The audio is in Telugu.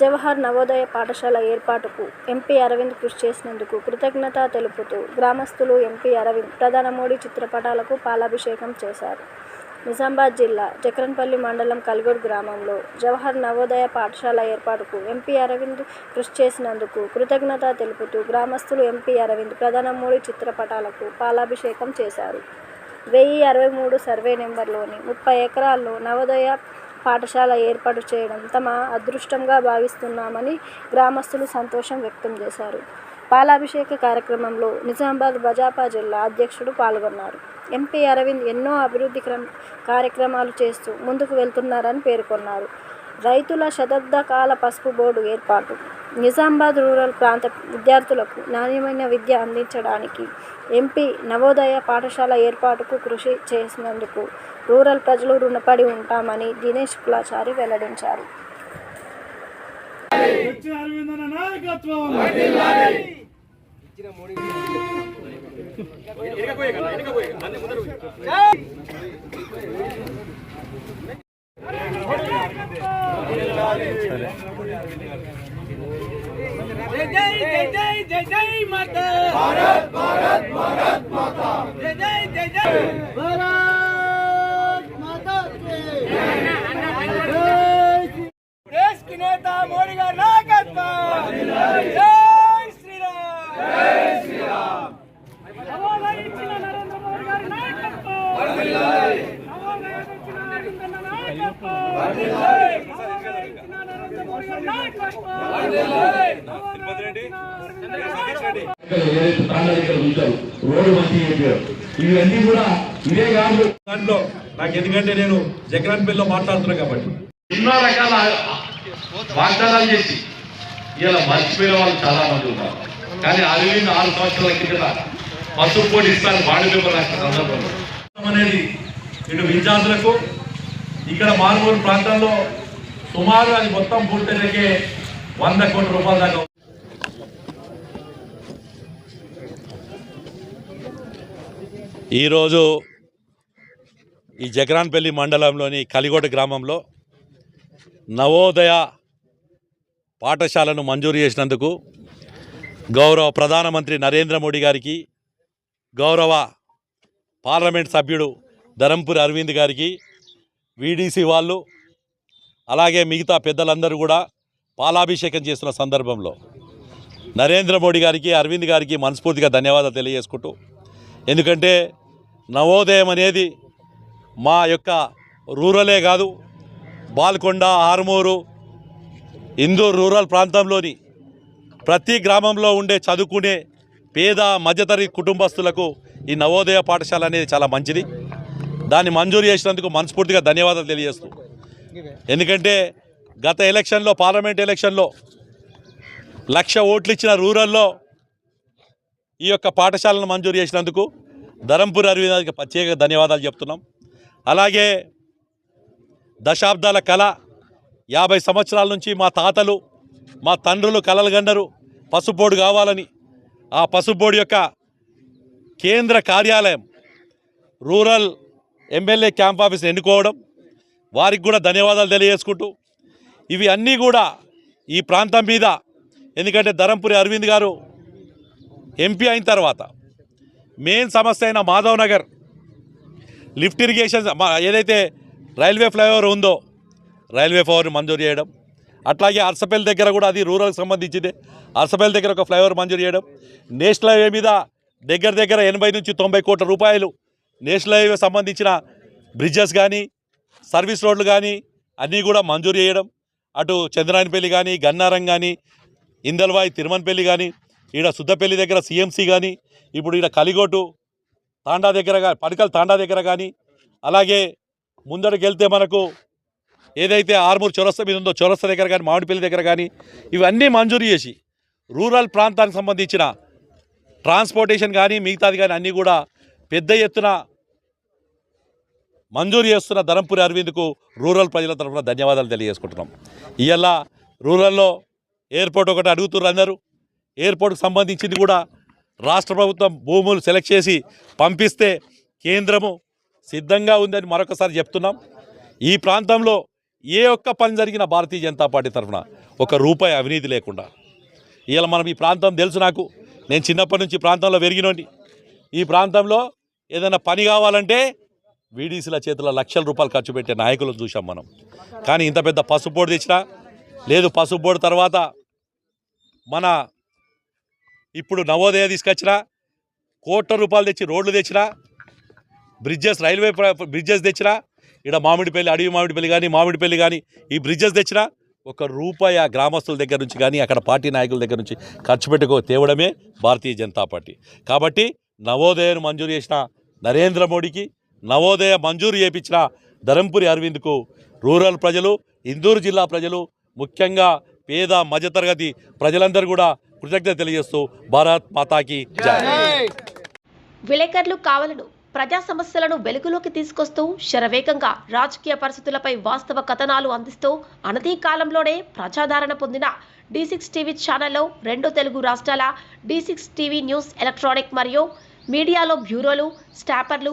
జవహర్ నవోదయ పాఠశాల ఏర్పాటుకు ఎంపీ అరవింద్ కృషి చేసినందుకు కృతజ్ఞత తెలుపుతూ గ్రామస్తులు ఎంపీ అరవింద్ ప్రధాన మోడీ చిత్రపటాలకు పాలాభిషేకం చేశారు. నిజామాబాద్ జిల్లా జక్రన్పల్లి మండలం కల్గూడ్ గ్రామంలో జవహర్ నవోదయ పాఠశాల ఏర్పాటుకు ఎంపీ అరవింద్ కృషి చేసినందుకు కృతజ్ఞత తెలుపుతూ గ్రామస్తులు ఎంపీ అరవింద్ ప్రధాన మోడీ చిత్రపటాలకు పాలాభిషేకం చేశారు. వెయ్యి అరవై మూడు సర్వే నెంబర్లోని ముప్పై ఎకరాల్లో నవోదయ పాఠశాల ఏర్పాటు చేయడం తమ అదృష్టంగా భావిస్తున్నామని గ్రామస్తులు సంతోషం వ్యక్తం చేశారు. పాలాభిషేక కార్యక్రమంలో నిజామాబాద్ భాజపా జిల్లా అధ్యక్షుడు పాల్గొన్నారు. ఎంపీ అరవింద్ ఎన్నో అభివృద్ధి కార్యక్రమాలు చేస్తూ ముందుకు వెళ్తున్నారని పేర్కొన్నారు. రైతుల శతాబ్ద కాల పసుపు బోర్డు ఏర్పాటు. నిజామాబాద్ రూరల్ ప్రాంత విద్యార్థులకు నాణ్యమైన విద్య అందించడానికి ఎంపీ నవోదయ పాఠశాల ఏర్పాటుకు కృషి చేసినందుకు రూరల్ ప్రజలు రుణపడి ఉంటామని దినేష్ కులాచారి వెల్లడించారు. వచ్చిన అరవిందన నాయకత్వం. जय जय जय जय जय जय माता भारत भारत भारत माता जय जय जय जय ఇవన్నీ కూడా ఇదే కాదు దాంట్లో నాకు ఎందుకంటే నేను జగన్పల్లిలో మాట్లాడుతున్నా కాబట్టి ఎన్నో రకాల వాగ్దానాలు చేసి ఇలా మర్చిపోయిన వాళ్ళు చాలా మంది ఉన్నారు కానీ అది ఆరు సంవత్సరాల కింద పసుపు పోటీ ఇస్తాను బాండ్ పేపర్ సందర్భంలో అనేది ఇటు విద్యార్థులకు ఇక్కడ మారుమూరు ప్రాంతాల్లో సుమారు అది మొత్తం పూర్తయ్యకే వంద కోట్ల రూపాయల దాకా ఈరోజు ఈ జగరాన్పల్లి మండలంలోని కలిగోట గ్రామంలో నవోదయ పాఠశాలను మంజూరు చేసినందుకు గౌరవ ప్రధానమంత్రి నరేంద్ర మోడీ గారికి గౌరవ పార్లమెంట్ సభ్యుడు ధరంపూరి అరవింద్ గారికి వీడీసీ వాళ్ళు అలాగే మిగతా పెద్దలందరూ కూడా పాలాభిషేకం చేస్తున్న సందర్భంలో నరేంద్ర మోడీ గారికి అరవింద్ గారికి మనస్ఫూర్తిగా ధన్యవాదాలు తెలియజేసుకుంటూ ఎందుకంటే నవోదయం అనేది మా యొక్క రూరలే కాదు బాల్కొండ ఆర్మూరు ఇందూర్ రూరల్ ప్రాంతంలోని ప్రతి గ్రామంలో ఉండే చదువుకునే పేద మధ్యతరగతి కుటుంబస్తులకు ఈ నవోదయ పాఠశాల అనేది చాలా మంచిది. దాన్ని మంజూరు చేసినందుకు మనస్ఫూర్తిగా ధన్యవాదాలు తెలియజేస్తూ ఎందుకంటే గత ఎలక్షన్లో పార్లమెంట్ ఎలక్షన్లో లక్ష ఓట్లు ఇచ్చిన రూరల్లో ఈ యొక్క పాఠశాలను మంజూరు చేసినందుకు ధరంపూర్ అరవిందానికి ప్రత్యేక ధన్యవాదాలు చెప్తున్నాం. అలాగే దశాబ్దాల కళ యాభై సంవత్సరాల నుంచి మా తాతలు మా తండ్రులు కలలు గండరు పసుపోడు కావాలని ఆ పసుపోడు యొక్క కేంద్ర కార్యాలయం రూరల్ ఎమ్మెల్యే క్యాంప్ ఆఫీస్ ఎన్నుకోవడం వారికి కూడా ధన్యవాదాలు తెలియజేసుకుంటూ ఇవి అన్నీ కూడా ఈ ప్రాంతం మీద ఎందుకంటే ధరంపురి అరవింద్ గారు ఎంపీ అయిన తర్వాత మెయిన్ సమస్య అయిన మాధవ్ నగర్ లిఫ్ట్ ఇరిగేషన్ మా- ఏదైతే రైల్వే ఫ్లైఓవర్ ఉందో రైల్వే ఫ్లైఓవర్ని మంజూరు చేయడం అట్లాగే అరసపల్లి దగ్గర కూడా అది రూరల్కి సంబంధించింది అరసపల్లి దగ్గర ఒక ఫ్లైఓవర్ మంజూరు చేయడం నేషనల్ హైవే మీద దగ్గర దగ్గర ఎనభై నుంచి తొంభై కోట్ల రూపాయలు నేషనల్ హైవే సంబంధించిన బ్రిడ్జెస్ కానీ సర్వీస్ రోడ్లు కానీ అన్నీ కూడా మంజూరు చేయడం. అటు చంద్రాయనపల్లి కానీ గన్నారం కానీ ఇందల్వాయి తిరుమన్పల్లి కానీ ఈడ సుద్దపల్లి దగ్గర సీఎంసీ కానీ ఇప్పుడు ఈడ కలిగోటు తాండా దగ్గర కానీ పడకల్ తాండా దగ్గర కానీ అలాగే ముందరికి మనకు ఏదైతే ఆర్మూర్ చొరస్త మీద ఉందో చొరస్త దగ్గర కానీ మామిడిపల్లి దగ్గర కానీ ఇవన్నీ మంజూరు చేసి రూరల్ ప్రాంతానికి సంబంధించిన ట్రాన్స్పోర్టేషన్ కానీ మిగతాది కానీ అన్నీ కూడా పెద్ద ఎత్తున మంజూరు చేస్తున్న ధరంపురి అరవింద్కు రూరల్ ప్రజల తరఫున ధన్యవాదాలు తెలియజేసుకుంటున్నాం. ఇవాళ రూరల్లో ఎయిర్పోర్ట్ ఒకటి అడుగుతున్నారు అందరూ. ఎయిర్పోర్ట్కి సంబంధించింది కూడా రాష్ట్ర ప్రభుత్వం భూములు సెలెక్ట్ చేసి పంపిస్తే కేంద్రము సిద్ధంగా ఉందని మరొకసారి చెప్తున్నాం. ఈ ప్రాంతంలో ఏ ఒక్క పని జరిగిన భారతీయ జనతా పార్టీ తరఫున ఒక రూపాయి అవినీతి లేకుండా. ఇవాళ మనం ఈ ప్రాంతం తెలుసు నాకు. నేను చిన్నప్పటి నుంచి ప్రాంతంలో పెరిగినోండి ఈ ప్రాంతంలో ఏదైనా పని కావాలంటే వీడీసీల చేతిలో లక్షల రూపాయలు ఖర్చు పెట్టే నాయకులను చూసాం మనం. కానీ ఇంత పెద్ద పసుపు బోర్డు తెచ్చినా లేదు పసుపు బోర్డు తర్వాత మన ఇప్పుడు నవోదయ తీసుకొచ్చినా కోట్ల రూపాయలు తెచ్చి రోడ్లు తెచ్చినా బ్రిడ్జెస్ రైల్వే బ్రిడ్జెస్ తెచ్చినా ఇక్కడ మామిడిపల్లి అడవి మామిడిపల్లి కానీ మామిడిపల్లి కానీ ఈ బ్రిడ్జెస్ తెచ్చినా ఒక రూపాయి ఆ గ్రామస్తుల దగ్గర నుంచి కానీ అక్కడ పార్టీ నాయకుల దగ్గర నుంచి ఖర్చు పెట్టుకో తేవడమే భారతీయ జనతా పార్టీ. కాబట్టి నవోదయను మంజూరు చేసిన నరేంద్ర మోడీకి నవోదయ మంజూరు చేయించిన ధరంపురి అరవింద్కు రూరల్ ప్రజలు ఇందూరు జిల్లా ప్రజలు ముఖ్యంగా పేద మధ్యతరగతి ప్రజలందరూ కూడా కృతజ్ఞత తెలియజేస్తూ భారత్ మాతాకి విలేకరులు కావలను ప్రజా సమస్యలను వెలుగులోకి తీసుకొస్తూ శరవేగంగా రాజకీయ పరిస్థితులపై వాస్తవ కథనాలు అందిస్తూ అనతి కాలంలోనే ప్రజాదరణ పొందిన డి సిక్స్ టీవీ ఛానల్లో రెండు తెలుగు రాష్ట్రాల D six TV news electronic మరియు మీడియాలో బ్యూరోలు స్టాపర్లు